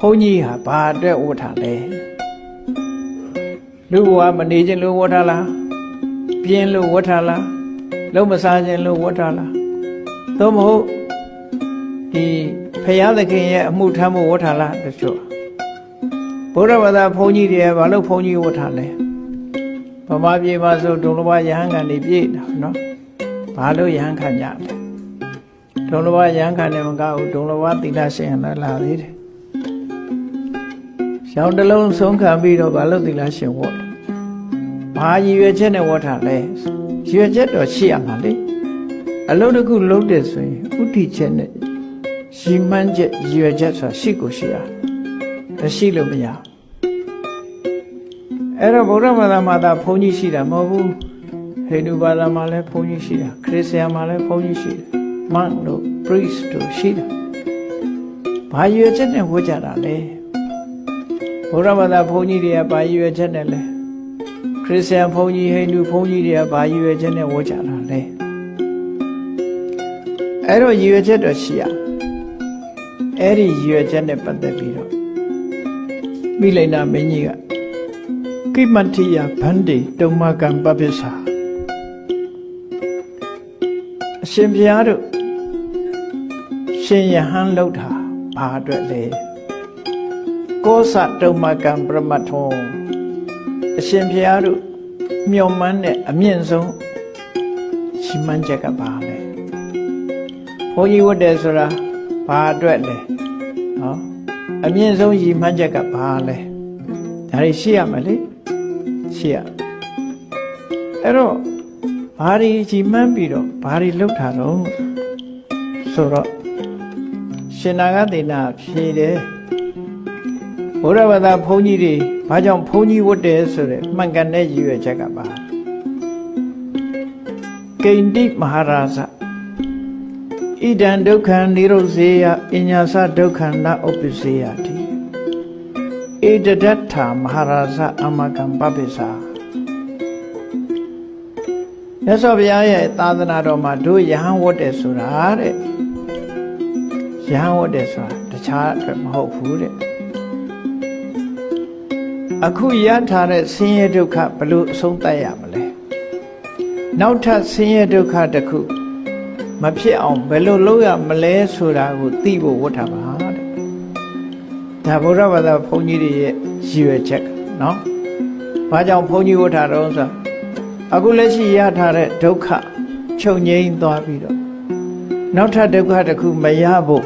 ဘုန်းကြီးဟာဘာအတွက်ဝတ်ထားလဲလူဘဝမနေခြင်းလို့ဝတ်ထားလားပြင်းလို့ဝတ်ထားလားလုံးမစားခြင်းလို့ဝတ်ထားလားသို့မဟုတ်ဒီဖရာသခင်ရဲ့အမှုထမ်းမှုဝတ်ထားလားတချို့ဘုရားဘာသာဘုန်းကြီးတွေကဘာလို့ဘုန်းကြီးဝတ်ထားလဲဗမာပြည်မှာဆိုဒုံလဘယဟန်ကန်နေပြည့်တာနော်ဘာလို့ယဟန်ခံကြလဲဒုံလဘယဟန်ခံနေမကဘူးဒုံလဘသီလရှင်လာလာသေးတယ် ရှောင်းတစ်လုံးဆုံးခံပြီးတော့ဘာလို့သီလရှင်ဝတ်လဲဘာရည်ရွယ်ချက်နဲ့ဝတ်ထားလဲရည်ရွယ်ချက်တော့ရှိရမှာလေအလုံးတစ်ခုလုံးတယ်ဆိုရင်ဥတီချက်နဲ့ရှိမှန်းချက်ရည်ရွယ်ချက်ဆိုတာရှိကိုရှိရတယ်မရှိလို့မရဘူးအဲ့တော့ဗုဒ္ဓဘာသာမှာသာဘုန်းကြီးရှိတာမဟုတ်ဘူးဟိန္ဒူဘာသာမှာလည်းဘုန်းကြီးရှိတာခရစ်ယာန်မှာလည်းဘုန်းကြီးရှိတယ်မန့်တို့ priest တို့ရှိတယ်ဘာရည်ရွယ်ချက်နဲ့ဝတ်ကြတာလဲ ဗုဒ္ဓဘာသာဘုန်းကြီးတွေကဘာရည်ရွယ်ချက်နဲ့လဲခရစ်ယာန်ဘုန်းကြီးဟိန္ဒူဘုန်းကြီးတွေကဘာရည်ရွယ်ချက်နဲ့ဝတ်ကြတာလဲအဲ့တော့ရည်ရွယ်ချက်တော့ရှိရအဲ့ဒီရည်ရွယ်ချက်နဲ့ပတ်သက်ပြီးတော့မိလိန်နာမင်းကြီးကကိမတ္တိယဗန္တိတုံမကံပပစ္စာအရှင်ဘုရားတို့ရှင်ယဟန်လောက်တာဘာအတွက်လဲ ကောသတုံမကံပရမတ်ထုံအရှင်ဘုရားတို့မျော်မှန်းတဲ့အမြင့်ဆုံးရှိမှန်းချက်ကဘာလဲဘုန်းကြီးဝတ်တယ်ဆိုတာဘာအတွက်လဲနော်အမြင့်ဆုံးရည်မှန်းချက်ကဘာလဲဒါတွေရှိရမယ်လေရှိရအဲ့တော့ဘာတွေကြည်မှန်းပြီးတော့ဘာတွေလှုပ်တာတော့ဆိုတော့ရှင်နာဂသေနာဖြေတယ် ဘုရားဘာသာဘုန်းကြီးတွေဘာကြောင့်ဘုန်းကြီးဝတ်တယ်ဆိုတဲ့မှန်ကန်တဲ့ရည်ရွယ်ချက်ကပါကိန္တိမဟာရာဇဣဒံဒုက္ခံនិရုဇေယအညာသဒုက္ခံနဥပ္ပစေယတိဧတဒတ္ထာမဟာရာဇအမကံပပိစာမြတ်စွာဘုရားရဲ့သာသနာတော်မှာတို့ယဟန်ဝတ်တယ်ဆိုတာတဲ့ယဟန်ဝတ်တယ်ဆိုတာတခြားအတွက်မဟုတ်ဘူးတဲ့ အခုရထားတဲ့ဆင်းရဲဒုက္ခဘလို့အဆုံးသတ်ရမလဲနောက်ထပ်ဆင်းရဲဒုက္ခတစ်ခုမဖြစ်အောင်ဘယ်လိုလုပ်ရမလဲဆိုတာကိုသိဖို့ဝတ်ထားပါတဲ့ဒါဗုဒ္ဓဘာသာဘုန်းကြီးတွေရဲ့ရည်ရွယ်ချက်နော်ဘာကြောင့်ဘုန်းကြီးဝတ်ထားတော့ဆိုအခုလက်ရှိရထားတဲ့ဒုက္ခချုပ်ငြိမ်းသွားပြီးတော့နောက်ထပ်ဒုက္ခတစ်ခုမရဖို့